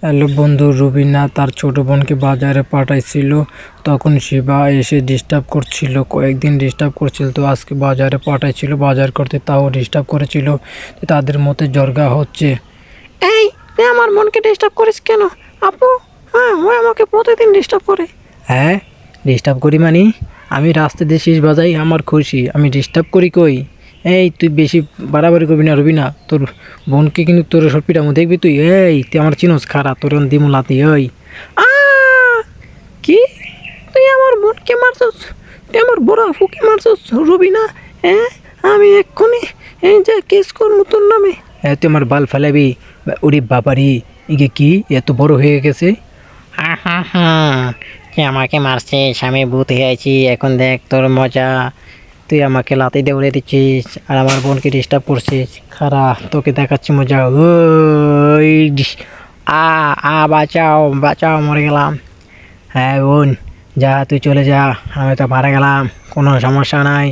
Hello বন্ধু রুবিনা তার ছোট বোনকে বাজারে পাঠাইছিল। তখন শিবা এসে ডিস্টার্ব করছিল। কয়েকদিন ডিস্টার্ব করছিল তো আজকে বাজারে পাঠাইছিল। বাজার করতে তাও ডিস্টার্ব করেছিল। তাদের মধ্যে জর্গা হচ্ছে। এই তুই আমার মনকে ডিস্টার্ব করিস কেন? আপু হ্যাঁ ও আমাকে প্রতিদিন ডিস্টার্ব করে। হ্যাঁ ডিস্টার্ব করি মানে? আমি রাস্তা দিয়ে শেষ বাজাই আমার খুশি। আমি ডিস্টার্ব করি কই? এই তুই বেশি বাড়াবাড়ি করবি না, রবি না। তোর বোনকে কিন্তু তোর সব পিটামো দেখবি তুই? এই, তুই আমার চিনোস খারাপ তোর দিমু লাতি ওই কি? তুই আমার বোনকে মারছস? তুই আমার বড় আপুকে মারছস, রবি না? হ্যাঁ আমি এক্ষুনি এই যে কেস করব তোর নামে। হ্যাঁ তুই আমার বাল ফেলাবি। ওরে বাবারি ইগে কি? এত বড় হয়ে গেছে। হা হা হা আমাকে মারছিস, আমি ভূত হয়ে আছি, এখন দেখ তোর মজা। তুই আমাকে লাতি দৌড়ে দিচ্ছিস আর আমার বোনকে ডিস্টার্ব করছিস। খারা, তোকে দেখাচ্ছি মজা। ওই আ আ, বাঁচাও বাঁচাও, মরে গেলাম। হ্যাঁ বোন, যা, তুই চলে যা, আমি তো মারা গেলাম, কোনো সমস্যা নাই।